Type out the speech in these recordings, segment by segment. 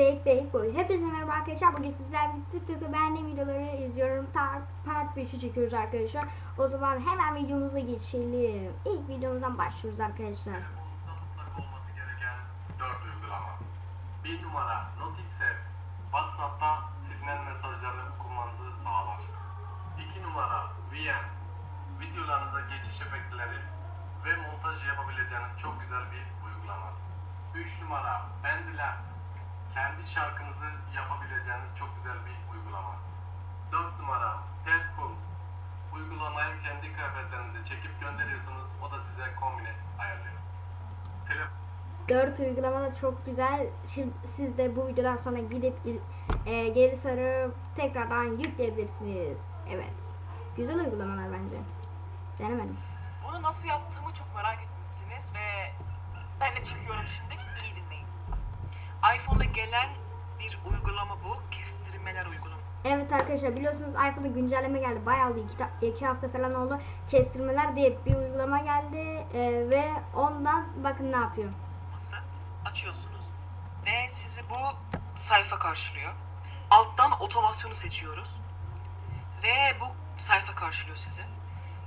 Beyik Beyik Boy. Hepinize merhaba arkadaşlar. Bugün sizlerle tutu beğendiğim videoları izliyorum. Tar part 5'i çekiyoruz arkadaşlar. O zaman hemen videomuza geçelim. İlk videomuzdan başlıyoruz arkadaşlar. mutlak olması gereken 4 uygulama. 1 numara Notixer WhatsApp'ta silinen mesajları okumanızı sağlar. 2 numara VM videolarınıza geçiş efektleri ve montaj yapabileceğiniz çok güzel bir uygulama. 3 numara kendi şarkınızı yapabileceğiniz çok güzel bir uygulama. 4 numara Headpool uygulamayı kendi kıyafetlerinizi çekip gönderiyorsunuz o da size kombine ayarlıyor. Telefon 4 uygulama da çok güzel. Şimdi siz de bu videodan sonra gidip e, geri sarıp tekrardan yükleyebilirsiniz. Evet. Güzel uygulamalar bence. Denemedim. Bunu nasıl yaptığımı çok merak etmişsiniz ve ben de çekiyorum şimdi. İPhone'da gelen bir uygulama bu. Kestirmeler uygulaması. Evet arkadaşlar biliyorsunuz iPhone'da güncelleme geldi. Bayağı bir iki, iki hafta falan oldu. Kestirmeler diye bir uygulama geldi e, ve ondan bakın ne yapıyor. Açıyorsunuz ve sizi bu sayfa karşılıyor. Alttan otomasyonu seçiyoruz. Ve bu sayfa karşılıyor sizi.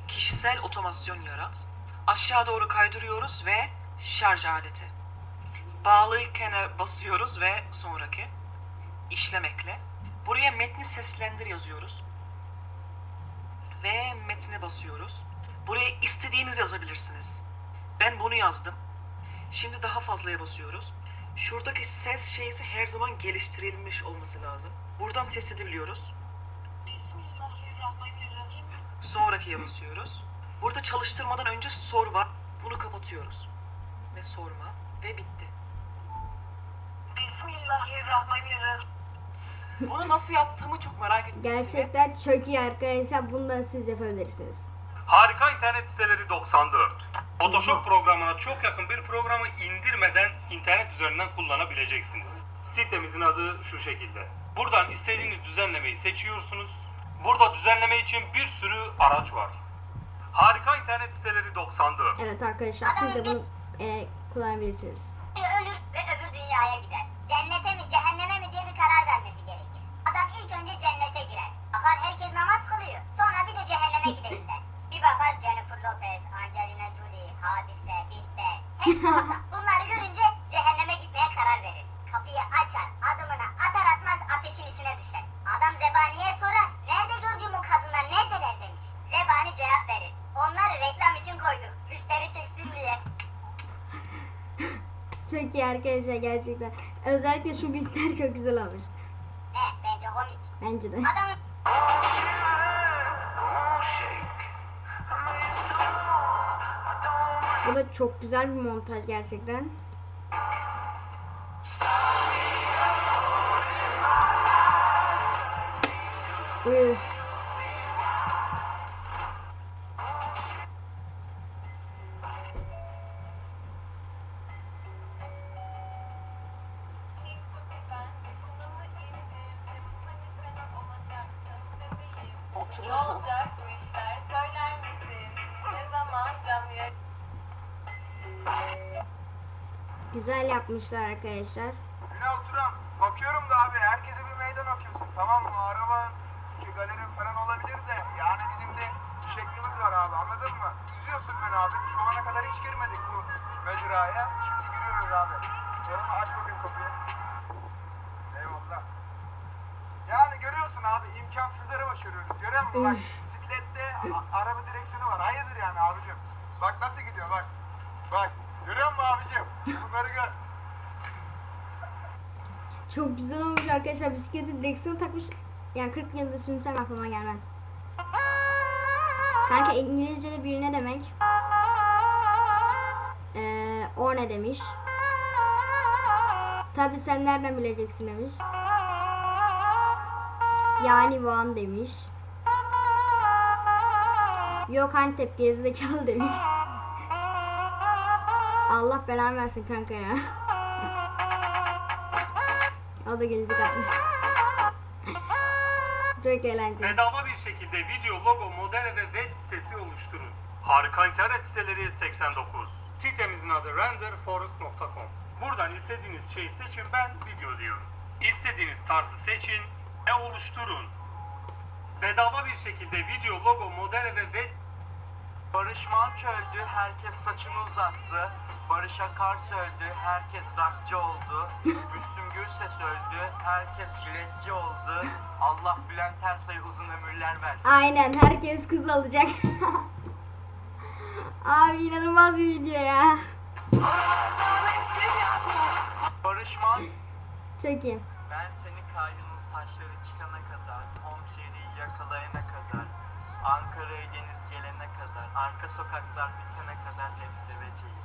Kişisel otomasyon yarat. Aşağı doğru kaydırıyoruz ve şarj aleti. Bağlıyken basıyoruz ve sonraki işlem ekle. Buraya metni seslendir yazıyoruz. Ve metne basıyoruz. Buraya istediğiniz yazabilirsiniz. Ben bunu yazdım. Şimdi daha fazlaya basıyoruz. Şuradaki ses şeysi her zaman geliştirilmiş olması lazım. Buradan test edebiliyoruz. Sonrakiye basıyoruz. Burada çalıştırmadan önce sor var. Bunu kapatıyoruz. Ve sorma. Ve bitti. Bismillahirrahmanirrahim. Bunu nasıl yaptığımı çok merak ettim. Gerçekten çok iyi arkadaşlar. Bunu da siz yapabilirsiniz. Harika internet siteleri 94. Photoshop programına çok yakın bir programı indirmeden internet üzerinden kullanabileceksiniz. Sitemizin adı şu şekilde. Buradan istediğiniz düzenlemeyi seçiyorsunuz. Burada düzenleme için bir sürü araç var. Harika internet siteleri 94. Evet arkadaşlar siz de bunu e, kullanabilirsiniz. ölür ve öbür dünyaya gider. Cennete mi cehenneme mi diye bir karar vermesi gerekir. Adam ilk önce cennete girer. Bakar herkes namaz kılıyor. Sonra bir de cehenneme gidelim. Bir bakar Jennifer Lopez, Angelina Jolie, Hadise, Big. Hepsi orada. Bunları görünce cehenneme gitmeye karar verir. Kapıyı açar, adımını atar atmaz ateşin içine düşer. Adam zebaniye sorar. Nerede gördüğüm o kadınlar neredeler demiş. Zebani cevap verir. Onları reklam için koyduk. Müşteri çeksin diye. Çok iyi arkadaşlar gerçekten. Özellikle şu bizler çok güzel olmuş. Ne? Bence komik. Bence de. Adamın Bu da çok güzel bir montaj gerçekten. Üf. Ne Güzel yapmışlar arkadaşlar. Ünal Turan, bakıyorum da abi herkese bir meydan okuyorsun. Tamam mı? Araba, işte galeri falan olabilir de yani bizim de şeklimiz var abi anladın mı? Üzüyorsun beni abi. Şu ana kadar hiç girmedik bu mecraya. Şimdi giriyoruz abi. Canım aç bakayım kapıyı. Eyvallah. Yani görüyorsun abi imkansızları başarıyoruz. Görüyor musun? Bak bisiklette araba direksiyonu var. Hayırdır yani abicim. Bak nasıl gidiyor bak. Bak. Görüyor musun abicim? Bunları gör. Çok güzel olmuş arkadaşlar. Bisikleti direksiyon takmış. Yani 40 yılda sürsem aklıma gelmez. Kanka İngilizce'de bir ne demek? Ee, o ne demiş? Tabi sen nereden bileceksin demiş. Yani Van demiş. Yok Antep gerizekalı demiş. Allah belanı versin kanka ya. O da gelecek atmış. Çok eğlenceli. Bedava bir şekilde video, logo, model ve web sitesi oluşturun. Harika internet siteleri 89. Sitemizin adı renderforest.com. Buradan istediğiniz şeyi seçin ben video diyorum. İstediğiniz tarzı seçin ve oluşturun. Bedava bir şekilde video, logo, model ve web Barış Manço öldü, herkes saçını uzattı. Barış Akarsu öldü, herkes rockçı oldu. Müslüm Gürses öldü, herkes jiletçi oldu. Allah Bülent Ersoy'a uzun ömürler versin. Aynen herkes kız alacak. Abi inanılmaz bir video ya. Barış Manço Çok iyi. Ben seni kaydının saçları çıkana kadar, Homşehri'yi yakalayana kadar, Ankara'ya deniz gelene kadar, arka sokaklar bitene kadar hep seveceğim.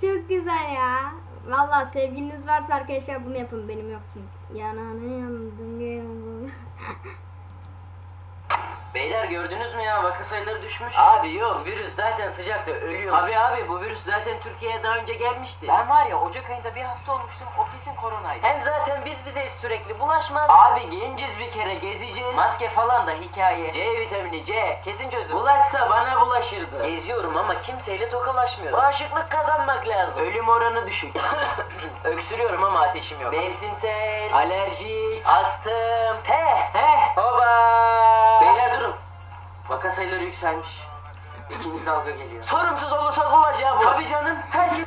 Çok güzel ya. Valla sevgiliniz varsa arkadaşlar bunu yapın. Benim yok çünkü. Yananı yandım yandım. Beyler gördünüz mü ya vaka sayıları düşmüş. Abi yok virüs zaten sıcakta ölüyor. Abi abi bu virüs zaten Türkiye'ye daha önce gelmişti. Ben var ya Ocak ayında bir hasta olmuştum o kesin koronaydı. Hem zaten biz bizeyiz sürekli bulaşmaz. Abi genciz bir kere gezeceğiz. Maske falan da hikaye. C vitamini C kesin çözüm. Bulaşsa bana bulaşırdı. Geziyorum ama kimseyle tokalaşmıyorum. Bağışıklık kazanmak lazım. Ölüm oranı düşük. Öksürüyorum ama ateşim yok. Mevsimsel, alerjik, astım, he he hoba. Vaka sayıları yükselmiş. İkinci dalga geliyor. Sorumsuz olursak olacağı bu. Tabii canım. Herkes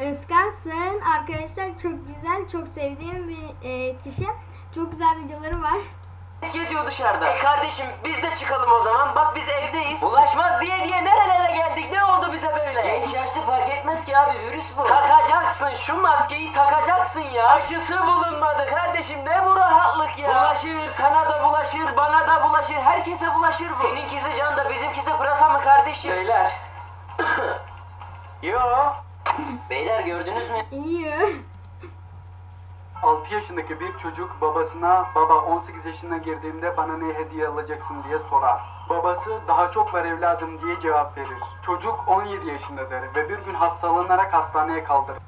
Özkan Sığın arkadaşlar çok güzel, çok sevdiğim bir e, kişi. Çok güzel videoları var. Geziyor dışarıda. E kardeşim biz de çıkalım o zaman. Bak biz evdeyiz. Bulaşmaz diye diye nerelere geldik? Ne oldu bize böyle? Genç yaşlı fark etmez ki abi virüs bu. Takacaksın şu maskeyi takacaksın ya. Aşısı bulunmadı kardeşim ne bu rahatlık ya. Bulaşır sana da bulaşır bana da bulaşır herkese bulaşır bu. Seninkisi can da bizimkisi pırasa mı kardeşim? Beyler. Yo. Beyler gördünüz mü? İyi. 6 yaşındaki bir çocuk babasına baba 18 yaşına girdiğimde bana ne hediye alacaksın diye sorar. Babası daha çok ver evladım diye cevap verir. Çocuk 17 yaşındadır ve bir gün hastalanarak hastaneye kaldırır.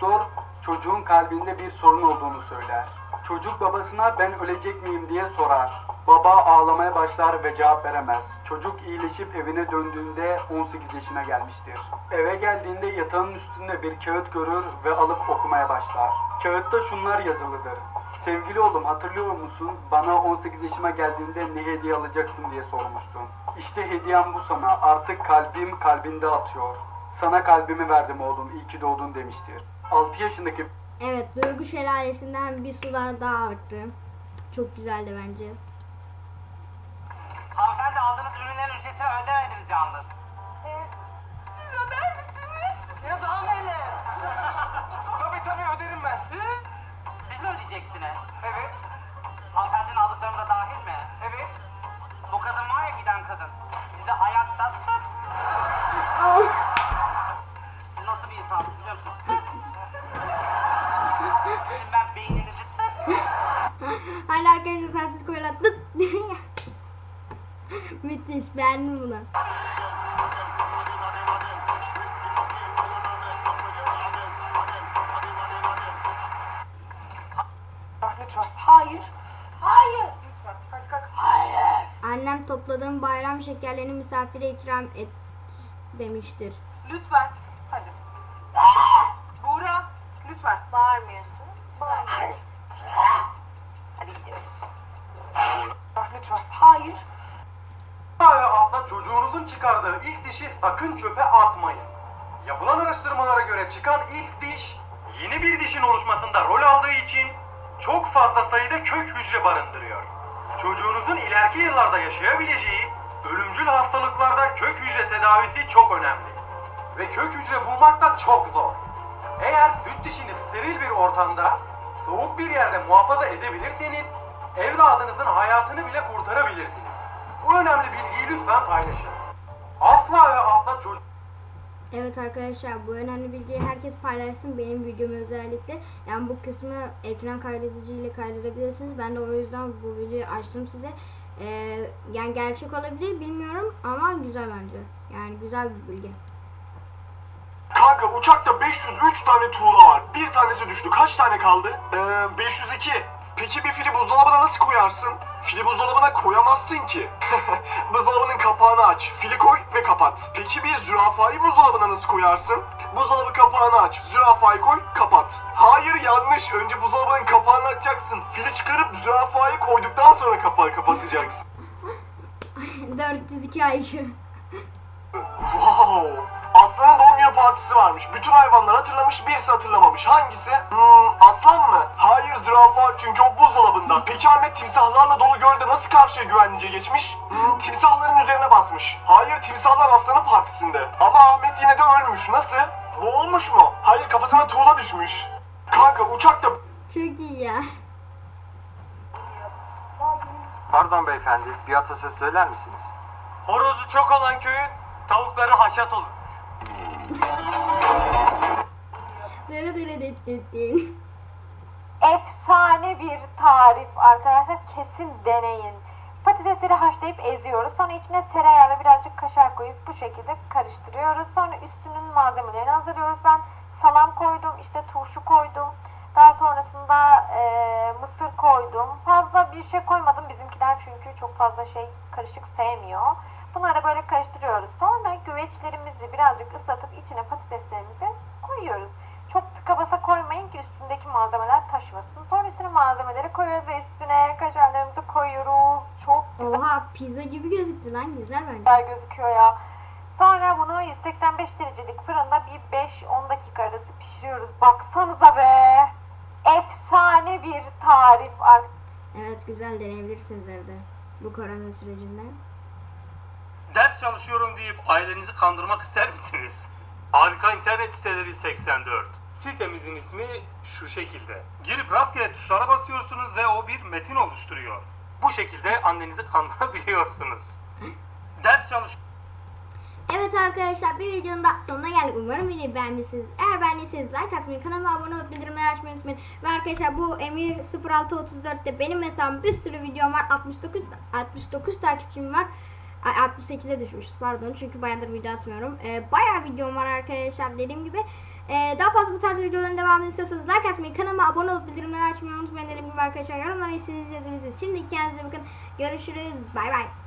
Doktor çocuğun kalbinde bir sorun olduğunu söyler. Çocuk babasına ben ölecek miyim diye sorar. Baba ağlamaya başlar ve cevap veremez. Çocuk iyileşip evine döndüğünde 18 yaşına gelmiştir. Eve geldiğinde yatağın üstünde bir kağıt görür ve alıp okumaya başlar. Kağıtta şunlar yazılıdır. Sevgili oğlum hatırlıyor musun? Bana 18 yaşıma geldiğinde ne hediye alacaksın diye sormuştun. İşte hediyem bu sana. Artık kalbim kalbinde atıyor. Sana kalbimi verdim oğlum. İyi ki doğdun demiştir. 6 yaşındaki Evet, Duygu Şelalesi'nden bir sular daha arttı. Çok güzeldi bence. Kadın. Size hayatta. Siz nasıl bir insansınız biliyor musunuz? Şimdi ben beyninizi. Hala arkadaşlar sensiz ya. Müthiş beğendim bunu. Annem topladığım bayram şekerlerini misafire ikram et demiştir. Lütfen. Hadi. Buğra. Lütfen. Bağırmıyorsun. Bağırmıyorsun. Hadi gidiyoruz. Lütfen. Hayır. ve abla çocuğunuzun çıkardığı ilk dişi sakın çöpe atmayın. Yapılan araştırmalara göre çıkan ilk diş yeni bir dişin oluşmasında rol aldığı için çok fazla sayıda kök hücre barındırıyor. Çocuğunuzun ileriki yıllarda yaşayabileceği ölümcül hastalıklarda kök hücre tedavisi çok önemli. Ve kök hücre bulmak da çok zor. Eğer süt dişini steril bir ortamda, soğuk bir yerde muhafaza edebilirseniz evladınızın hayatını bile kurtarabilirsiniz. Bu önemli bilgiyi lütfen paylaşın. Asla ve asla çocuk Evet arkadaşlar bu önemli bilgiyi herkes paylaşsın benim videomu özellikle. Yani bu kısmı ekran kaydediciyle kaydedebilirsiniz. Ben de o yüzden bu videoyu açtım size. Ee, yani gerçek olabilir bilmiyorum ama güzel bence. Yani güzel bir bilgi. Kanka uçakta 503 tane tuğla var. Bir tanesi düştü. Kaç tane kaldı? Ee, 502. Peki bir fili buzdolabına nasıl koyarsın? Fili buzdolabına koyamazsın ki. Buzdolabının kapağını aç. Fili koy ve kapat. Peki bir zürafayı buzdolabına nasıl koyarsın? Buzdolabı kapağını aç. Zürafayı koy, kapat. Hayır yanlış. Önce buzdolabının kapağını açacaksın. Fili çıkarıp zürafayı koyduktan sonra kapağı kapatacaksın. 402 IQ. Wow! Aslanın partisi varmış. Bütün hayvanlar hatırlamış, birisi hatırlamamış. Hangisi? Hmm, aslan mı? Hayır zürafa çünkü o buzdolabında. Peki Ahmet timsahlarla dolu gölde nasıl karşıya güvenlice geçmiş? Hmm, timsahların üzerine basmış. Hayır timsahlar aslanın partisinde. Ama Ahmet yine de ölmüş. Nasıl? Boğulmuş mu? Hayır kafasına tuğla düşmüş. Kanka uçakta Çok iyi ya. Pardon beyefendi, bir atasöz söyler misiniz? Horozu çok olan köyün tavukları haşat olur. Dere dere dit dit. Efsane bir tarif arkadaşlar. Kesin deneyin. Patatesleri haşlayıp eziyoruz. Sonra içine tereyağı ve birazcık kaşar koyup bu şekilde karıştırıyoruz. Sonra üstünün malzemelerini hazırlıyoruz. Ben salam koydum, işte turşu koydum. Daha sonrasında e, mısır koydum. Fazla bir şey koymadım bizimkiler çünkü çok fazla şey karışık sevmiyor. Bunları böyle karıştırıyoruz. Sonra güveçlerimizi birazcık ıslatıp içine patateslerimizi koyuyoruz. Çok tıka basa koymayın ki üstündeki malzemeler taşmasın. Sonra üstüne malzemeleri koyuyoruz ve üstüne kaşarlarımızı koyuyoruz. Çok Oha pizza gibi gözüktü lan güzel bence. güzel gözüküyor ya. Sonra bunu 185 derecelik fırında bir 5-10 dakika arası pişiriyoruz. Baksanıza be. Efsane bir tarif. ar- Evet güzel deneyebilirsiniz evde. Bu korona sürecinde. Ders çalışıyorum deyip ailenizi kandırmak ister misiniz? Harika internet siteleri 84. Sitemizin ismi şu şekilde. Girip rastgele tuşlara basıyorsunuz ve o bir metin oluşturuyor. Bu şekilde annenizi kandırabiliyorsunuz. Ders çalış Evet arkadaşlar bir videonun da sonuna geldik. Umarım videoyu beğenmişsiniz. Eğer beğendiyseniz like atmayı, kanalıma abone olup bildirimleri açmayı unutmayın. Ve arkadaşlar bu Emir 0634'te benim hesabım bir sürü videom var. 69 69 takipçim var. Ay 68'e düşmüş pardon çünkü bayağıdır video atmıyorum. Ee, bayağı videom var arkadaşlar dediğim gibi. Ee, daha fazla bu tarz videoların devamını istiyorsanız like atmayı, kanalıma abone olup bildirimleri açmayı unutmayın dediğim gibi arkadaşlar. Yorumlara istediğiniz yazabilirsiniz. Şimdi kendinize bakın. Görüşürüz. Bay bay.